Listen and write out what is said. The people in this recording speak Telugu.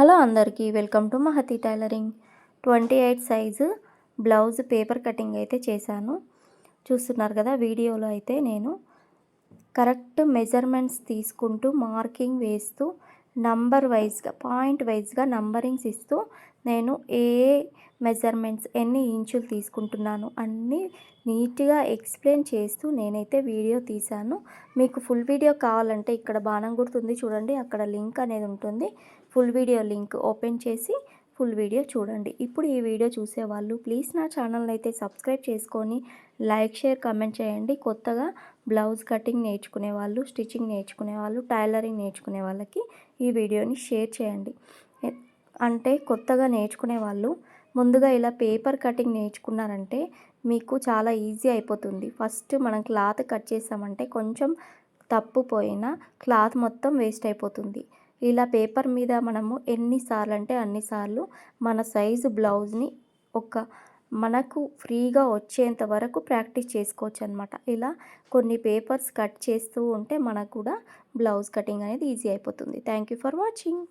హలో అందరికీ welcome to Mahathi tailoring. Twenty eight size blouse paper cutting అయితే చేశాను. చూస్తున్నారు కదా వీడియోలో అయితే నేను కరెక్ట్ మెజర్మెంట్స్ తీసుకుంటూ మార్కింగ్ వేస్తూ నంబర్ వైజ్గా పాయింట్ వైజ్గా నంబరింగ్స్ ఇస్తూ నేను ఏ మెజర్మెంట్స్ ఎన్ని ఇంచులు తీసుకుంటున్నాను అన్నీ నీట్గా ఎక్స్ప్లెయిన్ చేస్తూ నేనైతే వీడియో తీశాను. మీకు ఫుల్ వీడియో కావాలంటే ఇక్కడ బాణం గుర్తుంది చూడండి అక్కడ లింక్ అనేది ఉంటుంది. ఫుల్ వీడియో లింక్ ఓపెన్ చేసి ఫుల్ వీడియో చూడండి. ఇప్పుడు ఈ వీడియో చూసేవాళ్ళు ప్లీజ్ నా ఛానల్ని అయితే సబ్స్క్రైబ్ చేసుకొని లైక్ షేర్ కమెంట్ చేయండి. కొత్తగా బ్లౌజ్ కటింగ్ నేర్చుకునే వాళ్ళు స్టిచ్చింగ్ నేర్చుకునే వాళ్ళు టైలరింగ్ నేర్చుకునే వాళ్ళకి ఈ వీడియోని షేర్ చేయండి. అంటే కొత్తగా నేర్చుకునే వాళ్ళు ముందుగా ఇలా పేపర్ కటింగ్ నేర్చుకున్నారంటే మీకు చాలా ఈజీ అయిపోతుంది. ఫస్ట్ మనం క్లాత్ కట్ చేసామంటే కొంచెం తప్పు పోయినా క్లాత్ మొత్తం వేస్ట్ అయిపోతుంది. ఇలా పేపర్ మీద మనము ఎన్నిసార్లు అంటే అన్నిసార్లు మన సైజు బ్లౌజ్ని ఒక మనకు ఫ్రీగా వచ్చేంత వరకు ప్రాక్టీస్ చేసుకోవచ్చు అనమాట ఇలా కొన్ని పేపర్స్ కట్ చేస్తూ ఉంటే మనకు కూడా బ్లౌజ్ కటింగ్ అనేది ఈజీ అయిపోతుంది. Thank you for watching.